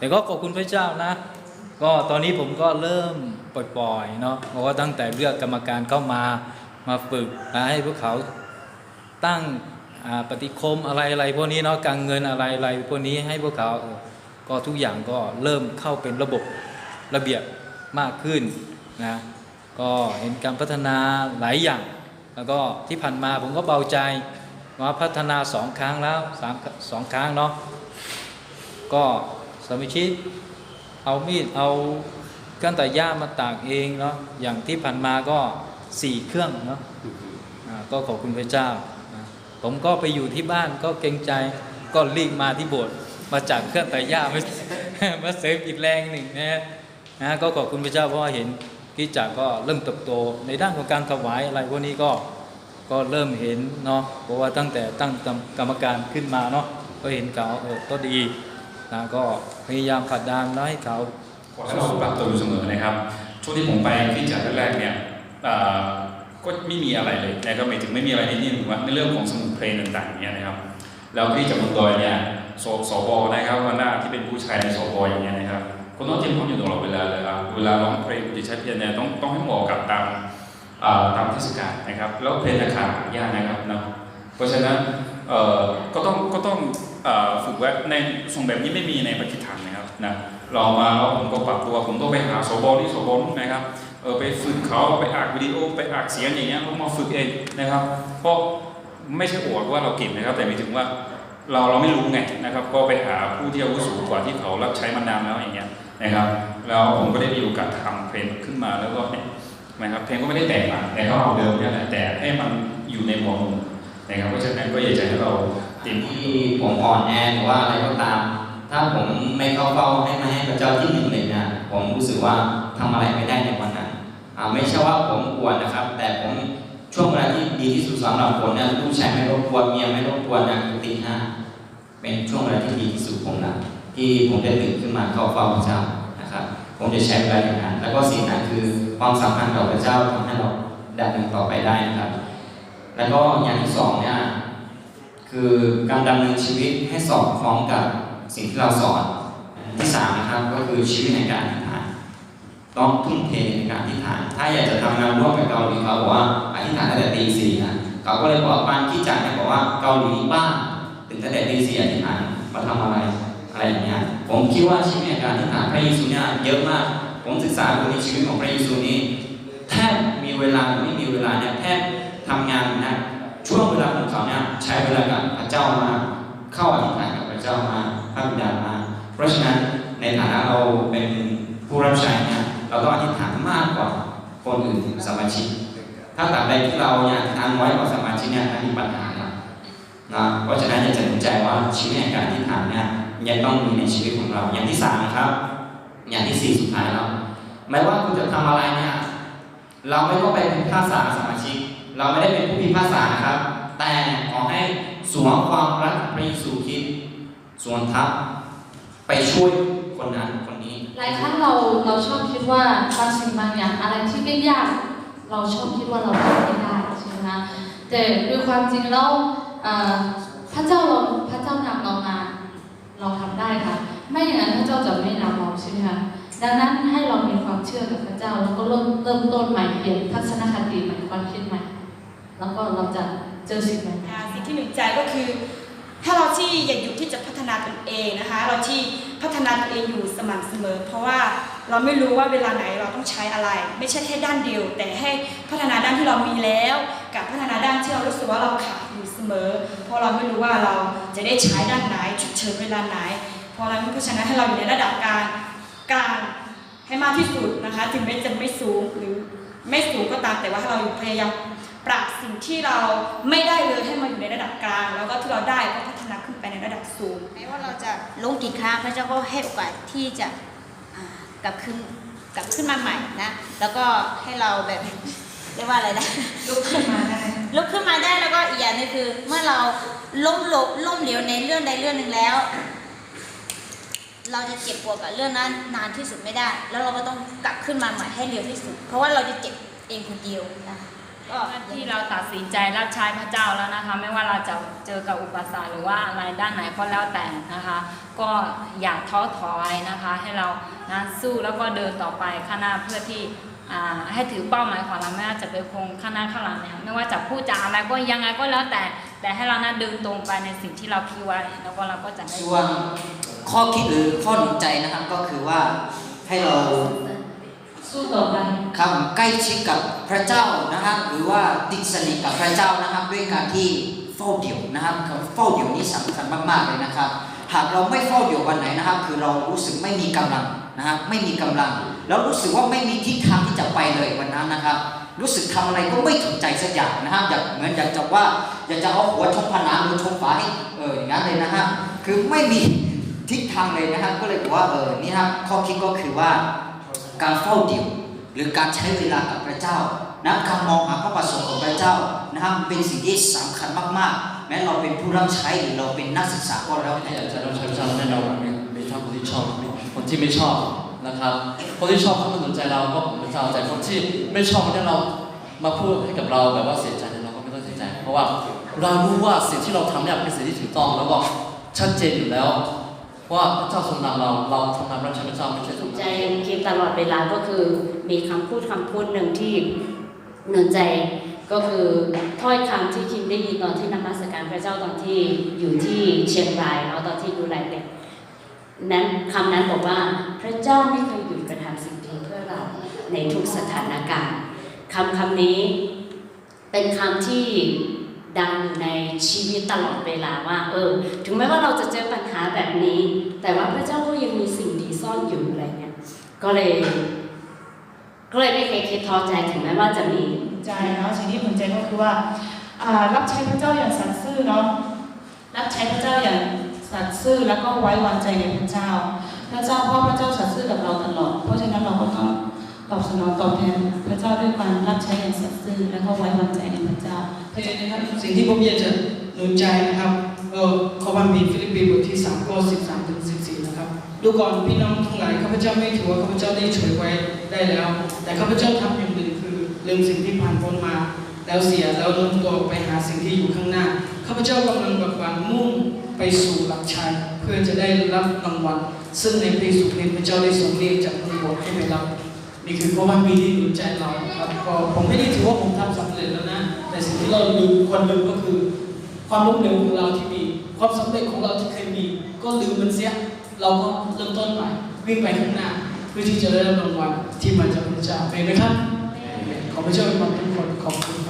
แต่ก็ขอบคุณพระเจ้านะ ก็ตอนนี้ผมก็เริ่มปล่อยๆเนาะเพราะว่าตั้งแต่เลือกกรรมการเข้ามามาฝึกนะให้พวกเขาตั้งปฏิคมอะไรอะไรพวกนี้เนาะการเงินอะไรอะไรพวกนี้ให้พวกเขาก็ทุกอย่างก็เริ่มเข้าเป็นระบบระเบียบมากขึ้นนะก็เห็นการพัฒนาหลายอย่าง แล้วก็ที่ผ่านมาผมก็เบาใจมาพัฒนาสองครั้งแล้วสามสองครั้งเนาะก็ มิชิตเอามีดเอาเครื่องตัดหญ้ามาตากเองเนาะอย่างที่ผ่านมาก็สี่เครื่องเนาะก็ขอบคุณพระเจ้า ผมก็ไปอยู่ที่บ้านก็เกรงใจก็รีบมาที่โบสถ์มาจากเครื่องตัดหญ้ามามาเสริมอีกแรงหนึ่งนะฮะนะก็ขอบคุณพระเจ้าเพราะว่าเห็นคริดจักรก็เริ่มเติบโต ในด้านของการถวายอะไรพวกนี้ก็ก็เริ่มเห็นเนาะเพราะว่าตั้งแต่ตั้งกรรมการขึ้นมาเนาะก็เห็นเขาเออก็ดี นะก็พยายามผลักดันแล้วให้เขาขอให้เราปรับตัวอยู่เสมอนะครับ ช่วงที่ผมไปที่จัดแรกๆเนี่ยก็ไม่มีอะไรเลยนะครับหมายถึงไม่มีอะไรในนี่ถึงว่าในเรื่องของสมุนเพลงต่างๆเนี่ยนะครับแล้วที่จับบนดอยเนี่ยสสบนะครับวันหน้าที่เป็นผู้ชายในสบอย่างเงี้ยนะครับคนต้องเตรียมพร้อมอยู่ตลอดเวลาเลยครับเวลาร้องเพลงจะใช้เพียงเนี่ยต้องต้องให้เหมาะกับตามตามเทศกาลนะครับ แล้วเพลงราคาหายากนะครับเนาะเพราะฉะนั้นก็ต้องก็ต้อง ฝึกไว้ในส่งแบบนี้ไม่มีในปฏิทินนะครับนะเรามาแล้วผมก็ปรับตัวผมต้องไปหาสบที่สบนู่นนะครับเออไปฝึกเขาไปอัดวิดีโอไปอัดเสียงอย่างเงี้ยต้องมาฝึกเองนะครับเพราะไม่ใช่อวดว่าเราเก่งนะครับ แต่หมายถึงว่าเราเราไม่รู้ไงนะครับ ก็ไปหาผู้ที่อาวุโสกว่าที่เขารับใช้มานานแล้วอย่างเงี้ยนะครับ แล้วผมก็ได้มีโอกาสทำเพลงขึ้นมาแล้วก็เนี่ยนะครับเพลงก็ไม่ได้แต่งมาแต่ก็เอาเดิมเนี่ยแหละแต่ให้มันอยู่ในหมวดหมู่นะครับเพราะฉะนั้นก็อยากจะให้เรา เต็มที่ผมอ่อนแอหรือว่าอะไรก็ตาม ถ้าผมไม่เข้าเฝ้าให้มาให้พระเจ้าที่หนึ่งเลยนะผมรู้สึกว่าทำอะไรไม่ได้ในวันนั้นอ่าไม่ใช่ว่าผมอวดนะครับ แต่ผมช่วงเวลาที่ดีที่สุดสำหรับผมเนี่ยลูกชายไม่รบกวนเมียไม่รบกวนนะคือตีห้าเป็นช่วงเวลาที่ดีที่สุดผมนะที่ผมได้ตื่นขึ้นมาเข้าเฝ้าพระเจ้านะครับ ผมจะใช้เวลาอย่างนั้นแล้วก็สิ่งนั้นคือความสัมพันธ์กับพระเจ้าทำให้เราดำเนินต่อไปได้นะครับ แล้วก็อย่างที่สองเนี่ย คือการดำเนินชีวิตให้สอดคล้องกับสิ่งที่เราสอนที่สามนะครับก็คือชีวิตในการอธิษฐานต้องทุ่มเทในการอธิษฐาน ถ้าอยากจะทำงานร่วมกับเกาหลีเขาบอกว่าอธิษฐานตั้งแต่ตีสี่นะเขาก็เลยบอกบ้านที่จัดเนี่ยบอกว่าเกาหลีบ้านถึงตั้งแต่ตีสี่อธิษฐานมาทำอะไรอะไรอย่างเงี้ยผมคิดว่าชีวิตในการอธิษฐานพระเยซูเนี่ยเยอะมาก ผมศึกษาดูในชีวิตของพระเยซูนี้แทบมีเวลาหรือไม่มีเวลาเนี่ยแทบทำงานนะ ช่วงเวลาของเขาเนี่ยใช้เวลากับพระเจ้ามาเข้าอธิษฐานกับพระเจ้ามาพระบิดามา เพราะฉะนั้นในฐานะเราเป็นผู้รับใช้เนี่ยเราต้องอธิษฐานมากกว่าคนอื่นสมาชิกถ้าตราบใดที่เราเนี่ยอธิษฐานน้อยกว่าสมาชิกเนี่ยมีปัญหาครับนะเพราะฉะนั้นอยากจะหนุนใจว่าชีวิตแห่งการอธิษฐานเนี่ยยังต้องมีในชีวิตของเราอย่างที่สามนะครับ อย่างที่สี่สุดท้ายแล้วไม่ว่าคุณจะทำอะไรเนี่ยเราไม่ต้องไปพิพาษาสมาชิก เราไม่ได้เป็นผู้พิพากษานะครับ แต่ขอให้สวมความรักพระเยซูคริสต์สวมทับไปช่วยคนนั้นคนนี้ หลายครั้งเราเราชอบคิดว่าบางสิ่งบางอย่างอะไรที่ไม่ยากเราชอบคิดว่าเราทำไม่ได้ใช่ไหมคะแต่ด้วยความจริงแล้วพระเจ้าเราพระเจ้านำเรามา เราทำได้ค่ะ ไม่อย่างนั้นพระเจ้าจะไม่นำเราใช่ไหมคะดังนั้นให้เรามีความเชื่อกับพระเจ้าแล้วก็เริ่มเริ่มต้นใหม่เปลี่ยนทัศนคติใหม่ความคิดใหม่ แล้วก็เราจะเจอสิ่งใหม่อ่าสิ่งที่หนึ่งใจก็คือ ถ้าเราที่อยากอยู่ที่จะพัฒนาตนเองนะคะ เราที่พัฒนาตัวเองอยู่สม่ำเสมอ เพราะว่าเราไม่รู้ว่าเวลาไหนเราต้องใช้อะไร ไม่ใช่แค่ด้านเดียว แต่ให้พัฒนาด้านที่เรามีแล้ว กับพัฒนาด้านที่เรารู้สึกว่าเราขาดอยู่เสมอ เพราะเราไม่รู้ว่าเราจะได้ใช้ด้านไหนฉุกเฉินเวลาไหน เพราะฉะนั้นเพราะฉะนั้นให้เราอยู่ในระดับกลางกลางให้มากที่สุดนะคะ ถึงแม้จะไม่สูงหรือไม่สูงก็ตามแต่ว่าให้เราพยายาม ปรับสิ่งที่เราไม่ได้เลยให้มาอยู่ในระดับกลาง แล้วก็ที่เราได้ก็พัฒนาขึ้นไปในระดับสูงไม่ว่าเราจะลงกี่ครั้งพระเจ้าก็ให้โอกาสที่จะอ่ากลับขึ้นกลับขึ้นมาใหม่นะแล้วก็ให้เราแบบเรียกว่าอะไรนะลุกขึ้นมาได้ลุกขึ้นมาได้แล้วก็อีกอย่างหนึงคือ เมื่อเราล้มหลบล้มเหลวในเรื่องใดเรื่องหนึ่งแล้ว เราจะเจ็บปวดกับเรื่องนั้นนานที่สุดไม่ได้ แล้วเราก็ต้องกลับขึ้นมาใหม่ให้เร็วที่สุด เพราะว่าเราจะเจ็บเองคนเดียวนะ ก็ที่เราตัดสินใจรับใช้พระเจ้าแล้วนะคะ ไม่ว่าเราจะเจอกับอุปสรรคหรือว่าอะไรด้านไหนก็แล้วแต่นะคะ ก็อย่าท้อถอยนะคะ ให้เรานะสู้แล้วก็เดินต่อไปข้างหน้าเพื่อที่ให้ถือเป้าหมายของเราไม่ว่าจะเป็นคงข้างหน้าข้างหลังเนี่ยไม่ว่าจะพูดจาอะไรก็ยังไงก็แล้วแต่ แต่ให้เรานะเดินตรงไปในสิ่งที่เราคิดไว้แล้วก็เราก็จะได้ส่วนข้อคิดหรือข้อหนุนใจนะครับก็คือว่าให้เรา สู้ต่อไปคำใกล้ชิดกับพระเจ้านะครับ หรือว่าติดสนิทกับพระเจ้านะครับ ด้วยการที่เฝ้าเดี่ยวนะครับคำเฝ้าเดี่ยวนี้สำคัญมากๆเลยนะครับ หากเราไม่เฝ้าเดี่ยววันไหนนะครับ คือเรารู้สึกไม่มีกำลังนะครับไม่มีกำลัง แล้วรู้สึกว่าไม่มีทิศทางที่จะไปเลยวันนั้นนะครับ รู้สึกทำอะไรก็ไม่ถูกใจสักอย่างนะครับอยากเหมือนอยากจะว่าอยากจะเอาหัวชนผนังหรือชนฝาให้เอออย่างนั้นเลยนะฮะคือไม่มีทิศทางเลยนะครับก็เลยบอกว่าเออนี่ครับข้อคิดก็คือว่า การเฝ้าเดี่ยว หรือการใช้เวลากับพระเจ้านะการมองหาพระประสงค์ของพระเจ้านะครับเป็นสิ่งที่สำคัญมากๆ แม้เราเป็นผู้รับใช้หรือเราเป็นนักศึกษาก็แล้วแต่อยากจะรับใช้พระเจ้าแน่นอนมีมีทั้งคนที่ชอบคนที่ไม่ชอบนะครับ คนที่ชอบเขาไม่สนใจเราก็ของพระเจ้าแต่คนที่ไม่ชอบเนี่ยเรามาพูดให้กับเราแบบว่าเสียใจเนี่ยเราก็ไม่ต้องเสียใจ เพราะว่าเรารู้ว่าสิ่งที่เราทำเนี่ยเป็นสิ่งที่ถูกต้องแล้วก็ชัดเจนอยู่แล้ว ว่าพระเจ้าทรงนำเราเราทำนำรับใช้พระเจ้าไม่ใช่ทถูรงกนำใจคิดตลอดเวลาก็คือมีคำพูดคำพูดหนึ่งที่หนุนใจก็คือถ้อยคำที่คิมได้ยินตอนที่นมัสการพระเจ้าตอนที่อยู่ที่เชียงรายเนาะตอนที่ดูแลเด็กนั้นคำนั้นบอกว่าพระเจ้าไม่เคยหยุดกระทำสิ่งดีเพื่อเราในทุกสถานการณ์คำคำนี้เป็นคำที่ ดังอยู่ในชีวิตตลอดเวลาว่า เออ ถึงแม้ว่าเราจะเจอปัญหาแบบนี้ แต่ว่าพระเจ้าก็ยังมีสิ่งดีซ่อนอยู่อะไรเงี้ยก็เลยก็เลยไม่เคยคิดท้อใจถึงแม้ว่าจะมีใจเนาะสิ่งที่ภูมิใจก็คือว่าอ่ารับใช้พระเจ้าอย่างสัตย์ซื่อเนาะรับใช้พระเจ้าอย่างสัตย์ซื่อแล้วก็ไว้วางใจในพระเจ้า พระเจ้าเพราะพระเจ้าสัตย์ซื่อกับเราตลอด เพราะฉะนั้นเราก็ต้อง ตอบสนองตอบแทนพระเจ้าด้วยการรับใช้อย่างสัตย์ซื่อแล้วก็ไว้วางใจในพระเจ้าเข้าใจนะครับสิ่งที่ผมอยากจะหนุนใจนะครับเออขอความมีฟิลิปปีบทที่3ข้อ13ถึง14นะครับดูก่อนพี่น้องทั้งหลายข้าพเจ้าไม่ถือว่าข้าพเจ้าได้เฉยไว้ได้แล้ว แต่ข้าพเจ้าทำอย่างอื่นคือลืมสิ่งที่ผ่านพ้นมา แล้วเสียแล้วโน้มตัวไปหาสิ่งที่อยู่ข้างหน้าข้าพเจ้ากำลังแบบวันมุ่งไปสู่หลักชัยเพื่อจะได้รับรางวัลซึ่งในพระเยซูคริสต์พระเจ้าได้ทรงเรียกจากข้างบนให้ไปรับ นี่คือความมีที่หนุนใจเราครับก็ผมไม่ได้ถือว่าผมทำสำเร็จแล้วนะ แต่สิ่งที่เราลืมควรลืมก็คือ ความล้มเหลวของเราที่มี ความสำเร็จของเราที่เคยมี ก็ลืมมันเสีย เราก็เริ่มต้นใหม่วิ่งไปข้างหน้าเพื่อที่จะได้รับรางวัลที่มาจากพระเจ้าเห็นไหมครับขอพระเจ้าเป็นความทุกคนขอบคุณครับ